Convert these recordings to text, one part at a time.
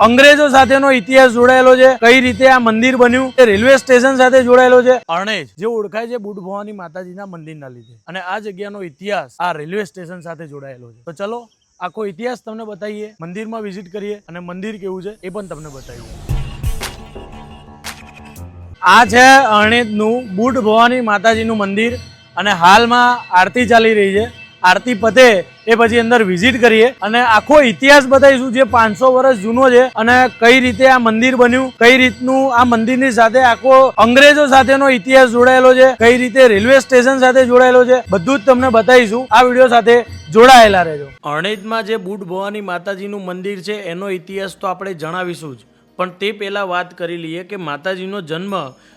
અંગ્રેજો સાથેનો ઇતિહાસ જોડાયેલો છે, કઈ રીતે આ મંદિર બન્યું, એ રેલવે સ્ટેશન સાથે જોડાયેલો છે. અણેજ જે ઓળખાય છે બુટ ભવાની માતાજીના મંદિરના લીધે. અને આ જગ્યાનો ઇતિહાસ આ રેલવે સ્ટેશન સાથે જોડાયેલો છે. તો ચલો, આખો ઇતિહાસ તમને બતાવીએ, મંદિરમાં વિઝિટ કરીએ, અને મંદિર કેવું છે એ પણ તમને બતાવીએ. આ છે અણેજનું બુટ ભવાની માતાજીનું મંદિર, અને હાલમાં આરતી ચાલી રહી છે. આરતી પતે એ પછી અંદર વિઝિટ કરીએ. અને આખો ઇતિહાસ બતાવીશું જે પાંચસો વર્ષ જૂનો છે અને કઈ રીતે આ મંદિર બન્યું, કઈ રીતનું આ મંદિરની સાથે આખો અંગ્રેજો સાથેનો ઇતિહાસ જોડાયેલો છે, કઈ રીતે રેલવે સ્ટેશન સાથે જોડાયેલો છે, બધું જ તમને બતાવીશું. આ વીડિયો સાથે જોડાયેલા રહેજો. અણેજમાં જે બુટ ભવાની માતાજીનું મંદિર છે, એનો ઇતિહાસ તો આપણે જણાવીશું જ. પણ તે પહેલાં વાત કરી લઈએ કે માતાજીનો જન્મ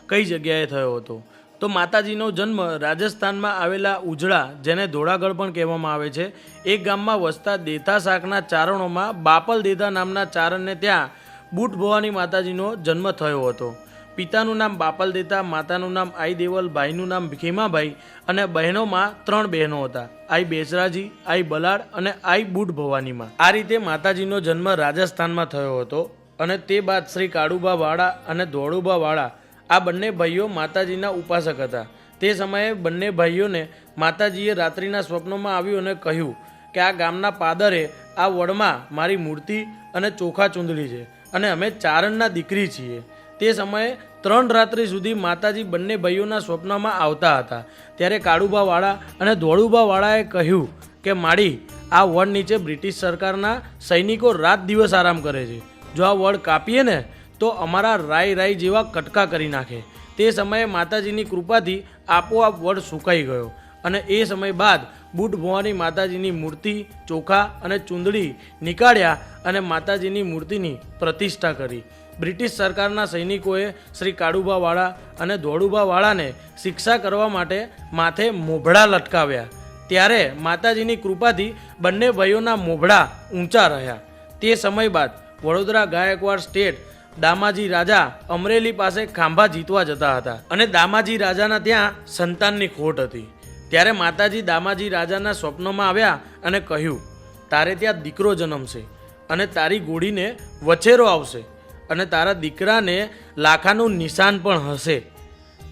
કઈ જગ્યાએ થયો હતો? તો માતાજીનો જન્મ રાજસ્થાનમાં આવેલા ઉજળા, જેને ધોળાગઢ પણ કહેવામાં આવે છે એ ગામમાં વસતા દેતા શાકના ચારણોમાં બાપલ દેતા નામના ચારણને ત્યાં બુટ ભવાની માતાજીનો જન્મ થયો હતો. પિતાનું નામ બાપલ દેતા, માતાનું નામ આઈ દેવલ ભાઈનું નામ ભીમાભાઈ અને બહેનોમાં ત્રણ બહેનો હતા. આઈ બેસરાજી, આઈ બલાડ અને આઈ બુટ ભવાનીમાં. આ રીતે માતાજીનો જન્મ રાજસ્થાનમાં થયો હતો અને તે બાદ શ્રી કાળુબા વાળા અને ધોળુબા વાળા આ બંને ભાઈઓ માતાજીના ઉપાસક હતા. તે સમયે બંને ભાઈઓને માતાજીએ રાત્રિના સ્વપ્નમાં આવ્યું અને કહ્યું કે આ ગામના પાદરે આ વડમાં મારી મૂર્તિ અને ચોખા ચૂંદડી છે અને અમે ચારણના દીકરી છીએ. તે સમયે ત્રણ રાત્રિ સુધી માતાજી બંને ભાઈઓના સ્વપ્નમાં આવતા હતા. ત્યારે કાળુબાવાળા અને ધોળુબાવાળાએ કહ્યું કે, માડી, આ વડ નીચે બ્રિટિશ સરકારના સૈનિકો રાત દિવસ આરામ કરે છે. જો આ વડ કાપીએ ને તો અમારા રાય રાય જેવા કટકા કરી નાખે. તે સમયે માતાજીની કૃપાથી આપોઆપ વડ સુકાઈ ગયો અને એ સમય બાદ બુટ ભવાની માતાજીની મૂર્તિ, ચોખા અને ચૂંદડી નીકાળ્યા અને માતાજીની મૂર્તિની પ્રતિષ્ઠા કરી. બ્રિટિશ સરકારના સૈનિકોએ શ્રી કાળુબાવાળા અને ધોળુબાવાળાને શિક્ષા કરવા માટે માથે મોભડા લટકાવ્યા. ત્યારે માતાજીની કૃપાથી બંને ભાઈઓના મોભડા ઊંચા રહ્યા. તે સમય બાદ વડોદરા ગાયકવાડ સ્ટેટ દામાજી રાજા અમરેલી પાસે ખાંભા જીતવા જતા હતા અને દામાજી રાજાના ત્યાં સંતાનની ખોટ હતી. ત્યારે માતાજી દામાજી રાજાના સ્વપ્નમાં આવ્યા અને કહ્યું, તારે ત્યાં દીકરો જન્મશે અને તારી ગોળીને વછેરો આવશે અને તારા દીકરાને લાખાનું નિશાન પણ હશે.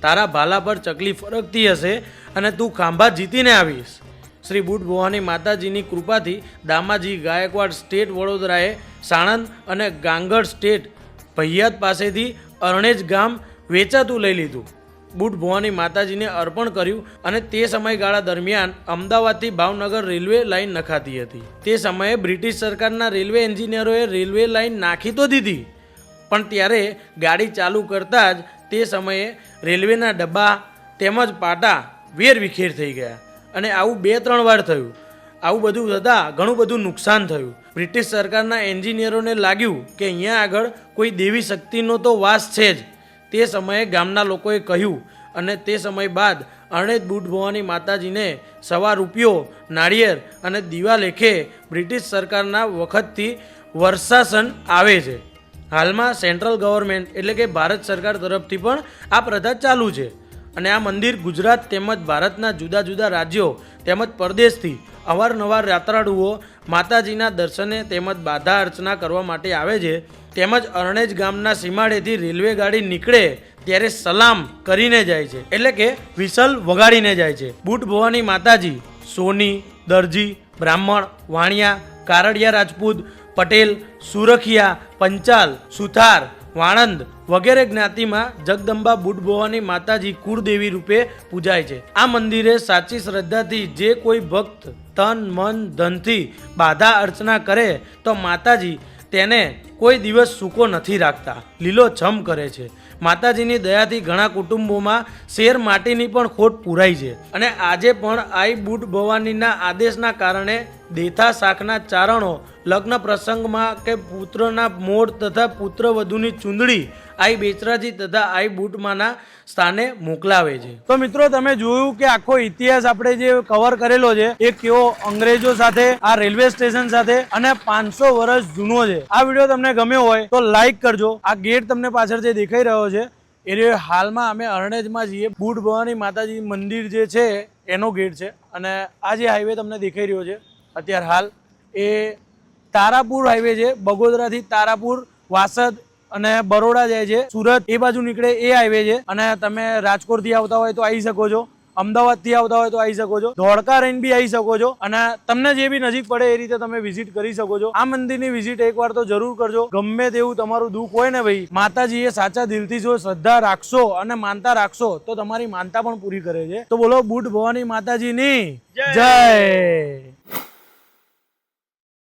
તારા ભાલા પર ચકલી ફરકતી હશે અને તું ખાંભા જીતીને આવીશ. શ્રી બુટ ભવાની માતાજીની કૃપાથી દામાજી ગાયકવાડ સ્ટેટ વડોદરાએ સાણંદ અને ગાંગડ સ્ટેટ ભૈયાત પાસેથી અરણેજ ગામ વેચાતું લઈ લીધું. બુટ ભુવાની માતાજીને અર્પણ કર્યું અને તે સમયગાળા દરમિયાન અમદાવાદથી ભાવનગર રેલવે લાઇન નખાતી હતી. તે સમયે બ્રિટિશ સરકારના રેલવે એન્જિનિયરોએ રેલવે લાઇન નાખી તો દીધી. પણ ત્યારે ગાડી ચાલુ કરતાં જ તે સમયે રેલવેના ડબ્બા તેમજ પાટા વેર વિખેર થઈ ગયા અને આવું બે ત્રણ વાર થયું. આવું બધું થતાં ઘણું બધું નુકસાન થયું. બ્રિટિશ સરકારના એન્જિનિયરોને લાગ્યું કે અહીંયા આગળ કોઈ દેવી શક્તિનો તો વાસ છે જ. તે સમયે ગામના લોકોએ કહ્યું અને તે સમય બાદ અણેદ બુટ ભવાની માતાજીને સવા રૂપિયો, નાળિયેર અને દીવા લેખે બ્રિટિશ સરકારના વખતથી વર્ષાસન આવે છે. હાલમાં સેન્ટ્રલ ગવર્મેન્ટ એટલે કે ભારત સરકાર તરફથી પણ આ પ્રથા ચાલુ છે. અને આ મંદિર ગુજરાત તેમજ ભારતના જુદા જુદા રાજ્યો તેમજ પરદેશથી અવારનવાર યાત્રાળુઓ માતાજીના દર્શને તેમજ બાધા અર્ચના કરવા માટે આવે છે. તેમજ અરણેજ ગામના સીમાડેથી રેલવે ગાડી નીકળે ત્યારે સલામ કરીને જાય છે. એટલે કે વિસલ વગાડીને જાય છે. બુટ ભવાની માતાજી સોની, દરજી, બ્રાહ્મણ, વાણિયા, કારડિયા રાજપૂત, પટેલ, સુરખિયા, પંચાલ, સુથાર, વાણંદ વગેરે જ્ઞાતિમાં જગદંબા બુટભવાની માતાજી કુળદેવી રૂપે પૂજાય છે. આ મંદિરે સાચી શ્રદ્ધાથી જે કોઈ ભક્ત તન, મન, ધનથી બાધા અર્ચના કરે તો માતાજી તેને કોઈ દિવસ સૂકો નથી રાખતા લીલો છમ કરે છે. માતાજીની દયાથી ઘણા કુટુંબોમાં શેર માટીની પણ ખોટ પૂરાઈ છે. અને આજે પણ આઈ બુટ ભવાનીના આદેશના કારણે દેથા શાકના ચારણો લગ્ન પ્રસંગમાં કે પુત્રના મોઢ તથા પુત્ર વધુની ચૂંદડી આઈ બેચરાજી તથા આઈ બૂટમાંના સ્થાને મોકલાવે છે. તો મિત્રો તમે જોયું કે આખો ઇતિહાસ આપણે જે કવર કરેલો છે, એ કેવો અંગ્રેજો સાથે, આ રેલવે સ્ટેશન સાથે અને પાંચસો વર્ષ જૂનો છે. આ વીડિયો તમને ગમ્યો હોય તો લાઈક કરજો. આ ગેટ તમને પાછળ જે દેખાઈ રહ્યો છે, એ હાલમાં અમે અરણેજમાં છીએ. બુટ ભવાની માતાજી મંદિર જે છે, એનો ગેટ છે અને આ જે હાઈવે તમને દેખાઈ રહ્યો છે અત્યારે હાલ એ તારાપુર હાઈવે છે. બગોદરાથી તારાપુર વાસદ અને બરોડા જાય છે. સુરત એ બાજુ નીકળે એ હાઈવે છે. અને તમે રાજકોટથી આવતા હોય તો આવી શકો છો. અમદાવાદથી આવતા હોય તો આવી શકો છો. ધોળકા રહીને બી આવી શકો છો. અને તમને જે બી નજીક પડે એ રીતે તમે વિઝિટ કરી શકો છો. આ મંદિરની વિઝિટ એકવાર તો જરૂર કરજો. ગમે તેવું તમારું દુઃખ હોય ને ભાઈ માતાજી એ સાચા દિલથી જો શ્રદ્ધા રાખશો અને માનતા રાખશો તો તમારી માનતા પણ પૂરી કરે છે. તો બોલો બુટ ભવાની માતાજીની જય.